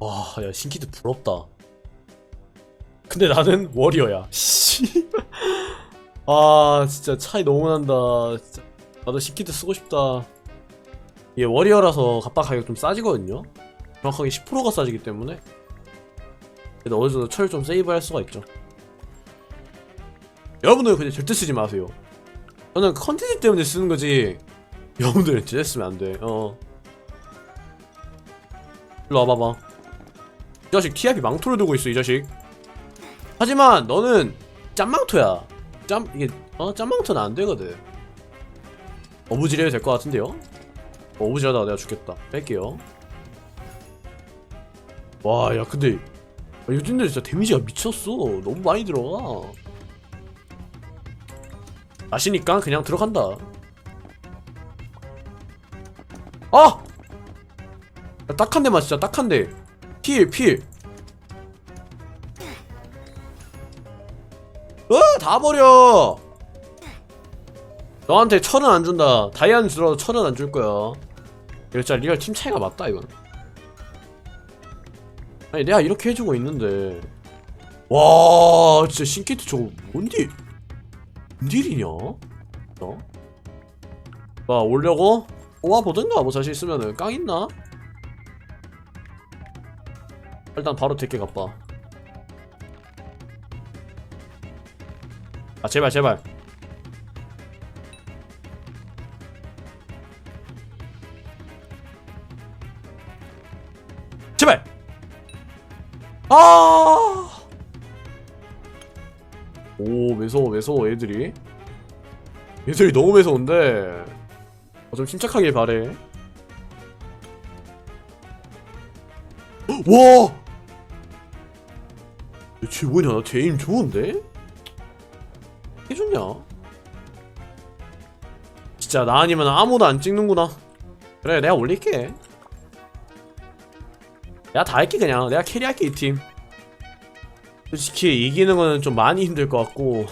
와, 야, 신키드 부럽다. 근데 나는 워리어야. 씨. 아, 진짜 차이 너무 난다. 진짜. 나도 신키드 쓰고 싶다. 이게 워리어라서 갑바 가격 좀 싸지거든요? 정확하게 10%가 싸지기 때문에. 그래도 어느 정도 철 좀 세이브 할 수가 있죠. 여러분들 근데 절대 쓰지 마세요. 저는 컨텐츠 때문에 쓰는 거지. 여러분들 진짜 쓰면 안 돼. 어. 일로 와봐봐. 이 자식 TIP 망토를 들고 있어 이 자식. 하지만 너는 짬망토야. 짬 이게 어 짬망토는 안 되거든. 어부지려야 될것 같은데요? 어, 어부지하다가 내가 죽겠다. 뺄게요. 와, 야 근데 아, 요즘들 진짜 데미지가 미쳤어. 너무 많이 들어가. 아시니까 그냥 들어간다. 아! 딱 한 대만 진짜 딱 한 대. 필, 필. 어, 다 버려. 너한테 철은 안 준다. 다이아는 들어도 철은 안 줄 거야. 이거 진짜 리얼 팀 차이가 맞다 이건. 아니 내가 이렇게 해주고 있는데. 와, 진짜 신키트 저거 뭔 딜? 뭔 딜이냐? 어? 봐 올려고 뽑아 보든가 뭐 자신 있으면은 깡 있나? 일단 바로 대게 갚아. 아 제발 제발. 제발. 아. 오 매서워 매서워 애들이. 애들이 너무 매서운데. 어, 좀 침착하길 바래. 와! 대체 뭐냐? 나 제임 좋은데? 해줬냐? 진짜 나 아니면 아무도 안 찍는구나. 그래, 내가 올릴게. 내가 다 할게, 그냥. 내가 캐리할게, 이 팀. 솔직히 이기는 거는 좀 많이 힘들 것 같고.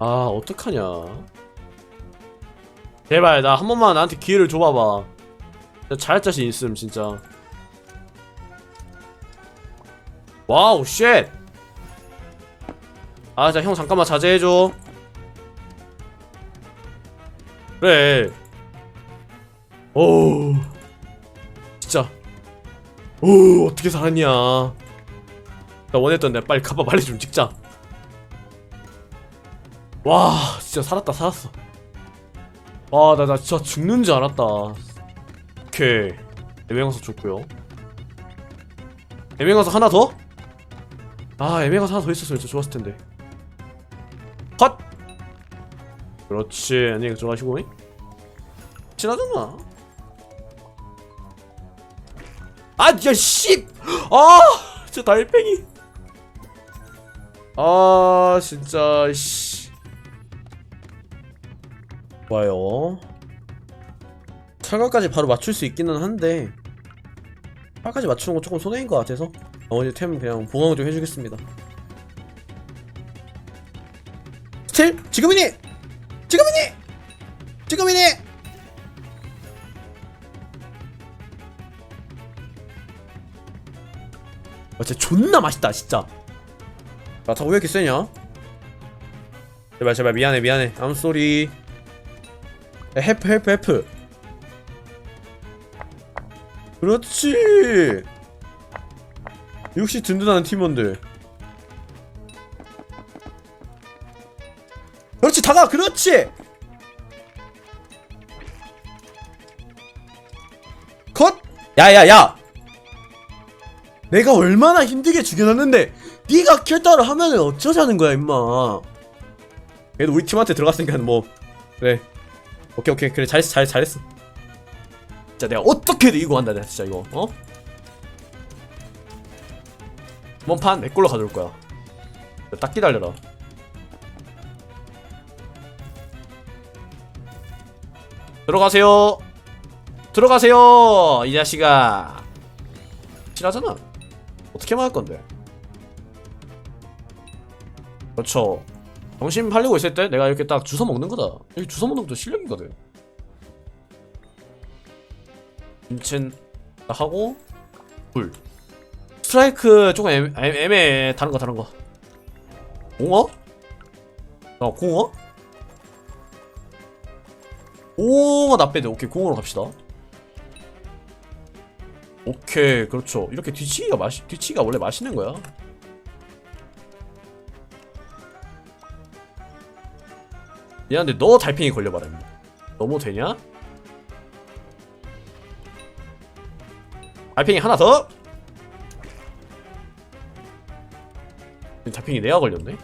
아, 어떡하냐. 제발, 나 한 번만 나한테 기회를 줘봐봐. 나 잘할 자신 있음, 진짜. 와우 쉣! 아, 자, 형 잠깐만 자제해줘. 그래. 오. 진짜. 오, 어떻게 살았냐. 나 원했던 데 빨리 가봐, 빨리 좀 찍자. 와, 진짜 살았다, 살았어. 와, 나, 나 진짜 죽는 줄 알았다. 오케이. 애매가서 좋고요. 애매가서 하나 더? 아, 애매가서 하나 더 있었으면 진짜 좋았을 텐데. 컷! 그렇지. 안녕히 들어가시고. 친하잖아. 아, 야, 씨! 아! 진짜 달팽이. 아, 진짜, 씨. 좋아요. 철거까지 바로 맞출 수 있기는 한데 철까지 맞추는 건 조금 손해인 것 같아서 나머지 템 그냥 보강 좀 해주겠습니다. 스틸 지금이니! 지금이니! 지금이니! 아 진짜 존나 맛있다 진짜. 야 다왜 이렇게 세냐? 제발 제발 미안해 미안해. I'm sorry. 헬프 헬프 헬프 그렇지 역시 든든한 팀원들. 그렇지 다가 그렇지! 컷! 야야야! 내가 얼마나 힘들게 죽여놨는데 네가 킬다를 하면은 어쩌자는 거야 임마. 그래도 우리 팀한테 들어갔으니까 뭐. 그래. 오케이 오케이. 그래 잘했어 잘, 잘했어. 진짜 내가 어떻게든 이기고 간다 내가 진짜 이거. 어? 이번 판 내 걸로 가져올 거야. 딱 기다려라. 들어가세요. 들어가세요 이 자식아. 실하잖아. 어떻게 막을 건데? 그렇죠. 정신 팔리고 있을 때 내가 이렇게 딱 주워 먹는 거다. 여기 주워 먹는 것도 실력이거든. 김친 하고 불 스트라이크 조금 애매, 애- 애매해 다른 거 다른 거 공어? 아 공어? 오가 나빼드 오케이 공으로 갑시다 오케이 그렇죠 이렇게 뒤치기가 맛이 뒤치기가 원래 맛있는 거야 미안한데 너 달팽이 걸려봐라. 너무 되냐? 달팽이 하나 더 달팽이 내가 걸렸네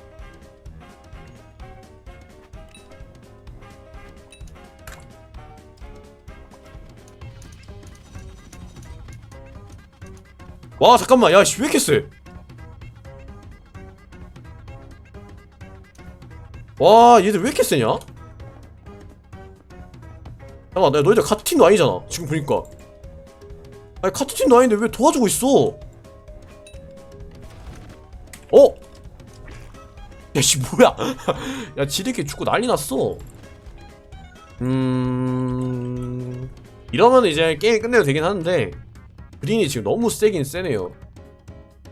와 잠깐만 야씨 왜 이렇게 세? 와 얘들 왜 이렇게 세냐? 잠깐만 나 너희들 같은 팀도 아니잖아 지금 보니까 아니 같은 팀도 아닌데 왜 도와주고 있어 어? 야씨 뭐야 야 지들끼리 죽고 난리 났어 음... 이러면 이제 게임 끝내도 되긴 하는데 그린이 지금 너무 세긴 세네요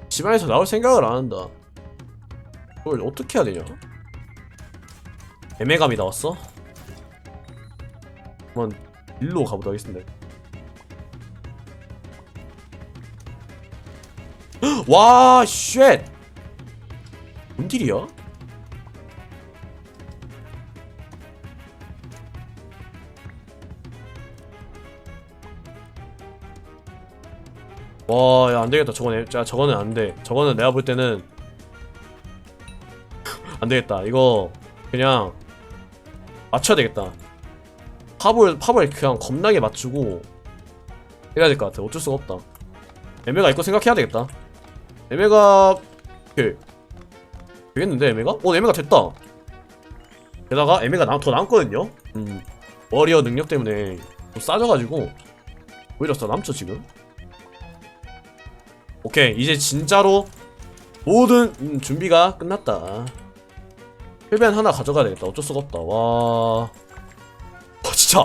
집안에서 나올 생각을 안 한다 이걸 어떻게 해야 되냐 애매감이 나왔어? 한번 일로 가보도록 하겠습니다 와 쉣! 뭔 딜이야? 와, 야, 안 되겠다. 저건, 자, 저거는 안 돼. 저거는 내가 볼 때는 안 되겠다. 이거 그냥 맞춰야 되겠다. 팝을 팝을 그냥 겁나게 맞추고 해야 될 것 같아. 어쩔 수가 없다. 애매가 있고 생각해야 되겠다. 애매가 오케이 되겠는데 애매가? 어 애매가 됐다. 게다가 애매가 나, 더 남거든요. 음 워리어 능력 때문에 좀 싸져가지고 오히려 더 남죠 지금. 오케이 이제 진짜로 모든 음, 준비가 끝났다. 힐벤 하나 가져가야 되겠다. 어쩔 수가 없다. 와. 아 진짜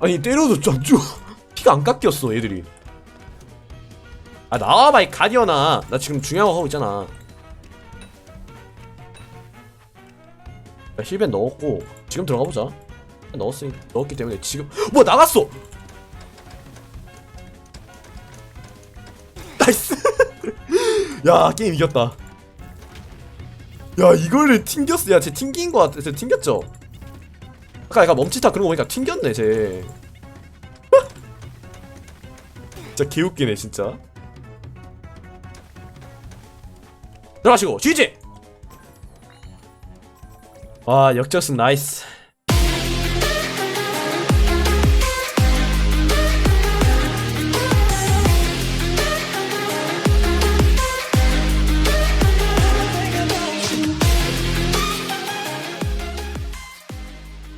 아니 때려도 좀쭉 피가 안 깎였어 얘들이. 아 나와봐 이 가디언아. 나 지금 중요한 거 하고 있잖아. 야, 힐벤 넣었고 지금 들어가 보자. 넣었으니 넣었기 때문에 지금 뭐 나갔어. 야 게임 이겼다. 야 이거를 튕겼어. 야쟤 튕긴 거 같아. 쟤 튕겼죠? 아까 약간 멈칫하 그런 거 보니까 튕겼네 쟤. 진짜 개웃기네 진짜. 들어가시고 GG! 와 역전승 나이스